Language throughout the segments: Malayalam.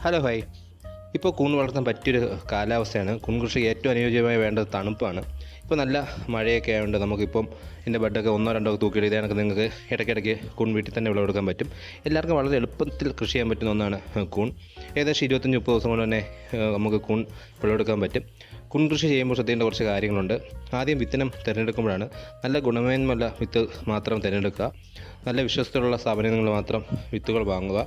Hello hi. ഇപ്പോൾ കൂൺ വളർത്താൻ പറ്റിയൊരു കാലാവസ്ഥയാണ്. കൂൺ കൃഷി ഏറ്റവും അനുയോജ്യമായി വേണ്ടത് തണുപ്പാണ്. ഇപ്പോൾ നല്ല മഴയൊക്കെ ആയതുകൊണ്ട് നമുക്കിപ്പം എന്റെ ബഡൊക്കെ ഒന്നോ രണ്ടോ ഒക്കെ തൂക്കി എഴുതിയാൽ നമുക്ക് നിങ്ങൾക്ക് ഇടയ്ക്കിടയ്ക്ക് കൂൺ വീട്ടിൽ തന്നെ വിളവെടുക്കാൻ പറ്റും. എല്ലാവർക്കും വളരെ എളുപ്പത്തിൽ കൃഷി ചെയ്യാൻ പറ്റുന്ന ഒന്നാണ് കൂൺ. ഏകദേശം ഇരുപത്തഞ്ച് മുപ്പത് ദിവസം കൊണ്ട് തന്നെ നമുക്ക് കൂൺ വിളവെടുക്കാൻ പറ്റും. കൂൺ കൃഷി ചെയ്യുമ്പോൾ ശ്രദ്ധിക്കേണ്ട കുറച്ച് കാര്യങ്ങളുണ്ട്. ആദ്യം വിത്തനം തിരഞ്ഞെടുക്കുമ്പോഴാണ് നല്ല ഗുണമേന്മയുള്ള വിത്ത് മാത്രം തിരഞ്ഞെടുക്കുക. നല്ല വിശ്വസ്തയുള്ള സ്ഥാപനങ്ങൾ മാത്രം വിത്തുകൾ വാങ്ങുക.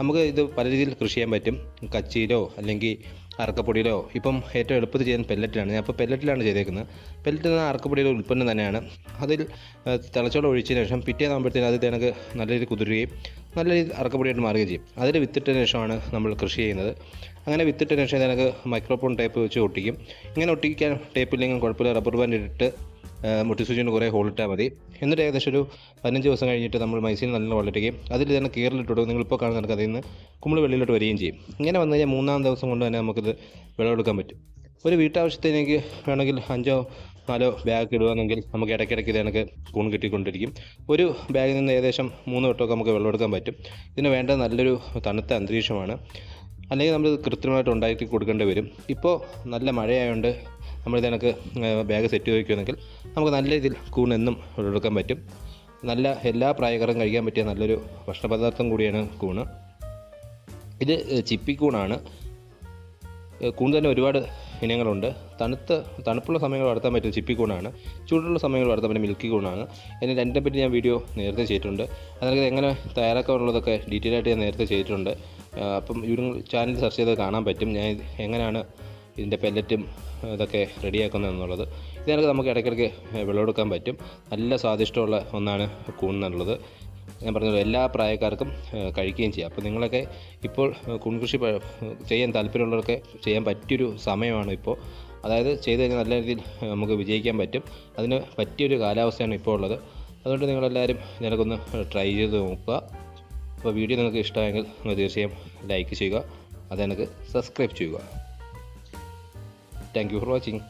നമുക്ക് ഇത് പല രീതിയിൽ കൃഷി ചെയ്യാൻ പറ്റും. കച്ചിയിലോ അല്ലെങ്കിൽ അറക്കപ്പൊടിയിലോ? ഇപ്പം ഏറ്റവും എളുപ്പത്തിൽ ചെയ്യാൻ പെല്ലറ്റിലാണ് ഞാൻ ഇപ്പോൾ പെല്ലറ്റിലാണ് ചെയ്തേക്കുന്നത്. പെല്ലറ്റ് എന്ന അറക്കപ്പൊടിയുടെ ഉൽപ്പന്നം തന്നെയാണ്. അതിൽ തിളച്ചോളം ഒഴിച്ചതിന് ശേഷം പിറ്റേന്നാകുമ്പോഴത്തേന് അത് എനിക്ക് നല്ല രീതിയിൽ കുതിരുകയും നല്ല രീതിയിൽ അറക്കപ്പൊടിയായിട്ട് മാറുകയും ചെയ്യും. അതിൽ വിത്തിട്ടതിന് ശേഷമാണ് നമ്മൾ കൃഷി ചെയ്യുന്നത്. അങ്ങനെ വിത്തിട്ടതിന് ശേഷം എനിക്ക് മൈക്രോഫോൺ ടേപ്പ് വെച്ച് ഒട്ടിക്കും. ഇങ്ങനെ ഒട്ടിക്കാൻ ടേപ്പ് ഇല്ലെങ്കിൽ കുഴപ്പമില്ല. റബ്ബർ ബാൻഡ് ഇട്ടിട്ട് മുട്ടിസൂചിന് കുറേ ഹോളിട്ടാൽ മതി. എന്നിട്ട് ഏകദേശം ഒരു പതിനഞ്ച് ദിവസം കഴിഞ്ഞിട്ട് നമ്മൾ മൈസീൻ നല്ല വളരുകയും അതിൽ തന്നെ കീറിലിട്ടിട്ട് നിങ്ങളിപ്പോൾ കാണുന്ന അതിൽ നിന്ന് കുമ്പിൾ വെള്ളിയിലോട്ട് വരികയും ചെയ്യും. ഇങ്ങനെ വന്നു കഴിഞ്ഞാൽ മൂന്നാം ദിവസം കൊണ്ട് തന്നെ നമുക്കിത് വിളവെടുക്കാൻ പറ്റും. ഒരു വീട്ടാവശ്യത്തിനേക്ക് വേണമെങ്കിൽ അഞ്ചോ നാലോ ബാഗ് ഇടുകയാണെങ്കിൽ നമുക്ക് ഇടയ്ക്കിടയ്ക്ക് ഇത് എനിക്ക് കൂൺ കിട്ടിക്കൊണ്ടിരിക്കും. ഒരു ബാഗിൽ നിന്ന് ഏകദേശം മൂന്ന് വട്ടമൊക്കെ നമുക്ക് വെള്ളമെടുക്കാൻ പറ്റും. ഇതിന് വേണ്ട നല്ലൊരു തണുത്ത അന്തരീക്ഷമാണ്. അല്ലെങ്കിൽ നമ്മൾ കൃത്രിമമായിട്ട് ഉണ്ടാക്കി കൊടുക്കേണ്ടി വരും. ഇപ്പോൾ നല്ല മഴയായതുകൊണ്ട് നമ്മൾ ഇതിനൊക്കെ ബാഗ് സെറ്റ് വയ്ക്കുകയാണെങ്കിൽ നമുക്ക് നല്ല രീതിയിൽ കൂണെന്നും എടുക്കാൻ പറ്റും. നല്ല എല്ലാ പ്രായക്കാരും കഴിക്കാൻ പറ്റിയ നല്ലൊരു ഭക്ഷണപദാർത്ഥം കൂടിയാണ് കൂണ്. ഇത് ചിപ്പിക്കൂണാണ് കൂണാണ്. കൂൺ തന്നെ ഒരുപാട് ഇനങ്ങളുണ്ട്. തണുത്ത തണുപ്പുള്ള സമയങ്ങൾ വളർത്താൻ പറ്റും ചിപ്പിക്കൂണാണ് ചൂടുള്ള സമയങ്ങൾ വളർത്താൻ പറ്റും മിൽക്കി കൂണാണ്. എന്നെ രണ്ടിനെ പറ്റി ഞാൻ വീഡിയോ നേരത്തെ ചെയ്തിട്ടുണ്ട്. അതായത് എങ്ങനെ തയ്യാറാക്കാനുള്ളതൊക്കെ ഡീറ്റെയിൽ ആയിട്ട് ഞാൻ നേരത്തെ ചെയ്തിട്ടുണ്ട്. അപ്പം യൂട്യൂബ് ചാനൽ സെർച്ച് ചെയ്ത് കാണാൻ പറ്റും. ഞാൻ എങ്ങനെയാണ് ഇതിന്റെ പെല്ലറ്റും ഇതൊക്കെ റെഡിയാക്കുന്നത് എന്നുള്ളത് ഇതിനൊക്കെ നമുക്ക് ഇടയ്ക്കിടയ്ക്ക് വിളവെടുക്കാൻ പറ്റും. നല്ല സ്വാദിഷ്ടമുള്ള ഒന്നാണ് കൂൺ എന്നുള്ളത്. ഞാൻ പറഞ്ഞത് എല്ലാ പ്രായക്കാർക്കും കഴിക്കുകയും ചെയ്യാം. അപ്പോൾ നിങ്ങളൊക്കെ ഇപ്പോൾ കൂൺകൃഷി ചെയ്യാൻ താല്പര്യമുള്ളവർക്ക് ചെയ്യാൻ പറ്റിയൊരു സമയമാണ് ഇപ്പോൾ. അതായത് ചെയ്ത് കഴിഞ്ഞാൽ നല്ല രീതിയിൽ നമുക്ക് വിജയിക്കാൻ പറ്റും. അതിന് പറ്റിയൊരു കാലാവസ്ഥയാണ് ഇപ്പോൾ ഉള്ളത്. അതുകൊണ്ട് നിങ്ങളെല്ലാവരും ഇതിനൊക്കെ ഒന്ന് ട്രൈ ചെയ്ത് നോക്കുക. അപ്പോൾ വീഡിയോ നിങ്ങൾക്ക് ഇഷ്ടമായെങ്കിൽ നിങ്ങൾ തീർച്ചയായും ലൈക്ക് ചെയ്യുക. അത് എനിക്ക് സബ്സ്ക്രൈബ് ചെയ്യുക. Thank you for watching